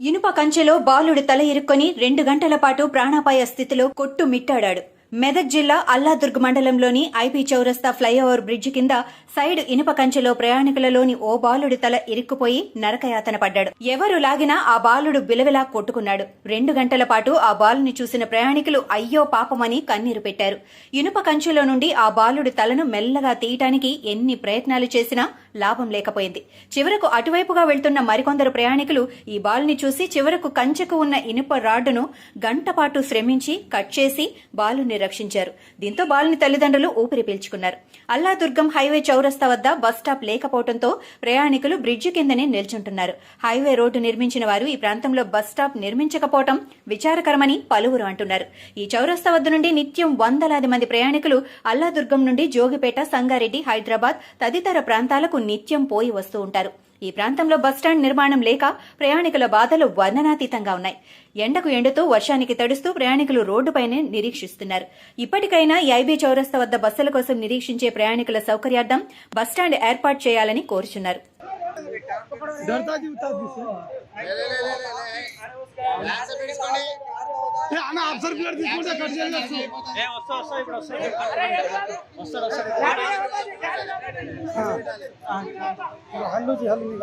ఇనుప కంచెలో బాలుడు తల ఇరుక్కొని రెండు గంటల పాటు ప్రాణాపాయ స్థితిలో కొట్టు మిట్టాడాడు. మెదక్ జిల్లా అల్లాదుర్గ్ మండలంలోని ఐపీ చౌరస్తా ఫ్లైఓవర్ బ్రిడ్జి కింద సైడ్ ఇనుప కంచెలో ప్రయాణికులలోని ఓ బాలుడి తల ఇరుక్కుపోయి నరకయాతన పడ్డాడు. ఎవరు లాగినా ఆ బాలుడు బిలవిలా కొట్టుకున్నాడు. రెండు గంటల పాటు ఆ బాలుని చూసిన ప్రయాణికులు అయ్యో పాపమని కన్నీరు పెట్టారు. ఇనుప కంచెలో నుండి ఆ బాలుడి తలను మెల్లగా తీయటానికి ఎన్ని ప్రయత్నాలు చేసినా లాభం లేకపోయింది. చివరకు అటువైపుగా వెళ్తున్న మరికొందరు ప్రయాణికులు ఈ బాలుని చూసి చివరకు కంచెకు ఉన్న ఇనుప రాడ్డును గంటపాటు శ్రమించి కట్ చేసి బాలుని రక్షించారు. దీంతో బాలుని తల్లిదండ్రులు ఊపిరి పీల్చుకున్నారు. అల్లాదుర్గం హైవే చౌరస్తా వద్ద బస్ స్టాప్ లేకపోవడంతో ప్రయాణికులు బ్రిడ్జి కిందనే నిల్చుంటున్నారు. హైవే రోడ్డు నిర్మించిన వారు ఈ ప్రాంతంలో బస్ స్టాప్ నిర్మించకపోవడం విచారకరమని పలువురు అంటున్నారు. ఈ చౌరస్తా వద్ద నుండి నిత్యం వందలాది మంది ప్రయాణికులు అల్లాదుర్గం నుండి జోగిపేట సంగారెడ్డి హైదరాబాద్ తదితర ప్రాంతాలకు నిత్యం పోయి వస్తూ ఉంటారు. ఈ ప్రాంతంలో బస్టాండ్ నిర్మాణం లేక ప్రయాణికుల బాధలు వర్ణనాతీతంగా ఉన్నాయి. ఎండకు ఎండుతూ వర్షానికి తడుస్తూ ప్రయాణికులు రోడ్డుపైనే నిరీక్షిస్తున్నారు. ఇప్పటికైనా ఐబీ చౌరస్తా వద్ద బస్సుల కోసం నిరీక్షించే ప్రయాణికుల సౌకర్యార్థం బస్టాండ్ ఏర్పాటు చేయాలని కోరుచున్నారు. అన్న అబ్జర్వ్ తీసుకుంటే కట్ చేయొచ్చు హల్లు హల్లు